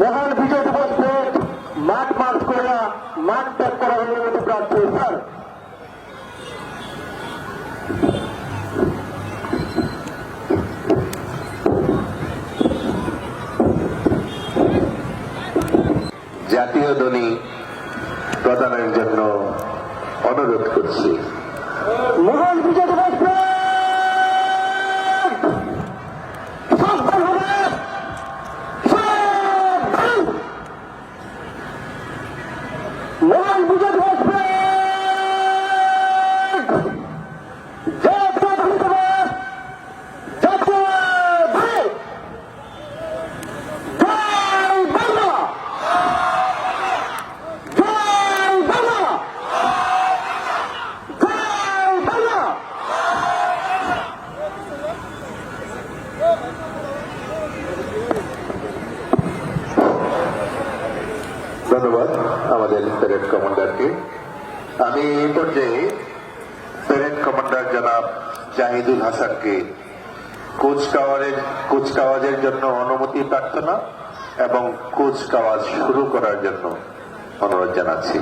মহান বিজয় দিবস মাঠ মাস করে না মাঠ ত্যাগ করার অনুমতি প্রার্থী, স্যার। জাতীয় ধ্বনি প্রদানের জন্য অনুরোধ করছি। মহান বিজয় দিবস মহান বিজয় দিবস জাতীয় ধ্বনি দিবস জাতীয় ধ্বনি জয় বাংলা জয় বাংলা জয় বাংলা ধন্যবাদ আমাদের প্যারেড কমান্ডারকে। আমি এই পর্যায়ে প্যারেড কমান্ডার জনাব জাহিদুল হাসানকে কুচকাওয়াজের কুচকাওয়াজের জন্য অনুমতি প্রার্থনা এবং কুচকাওয়াজ শুরু করার জন্য অনুরোধ জানাচ্ছি।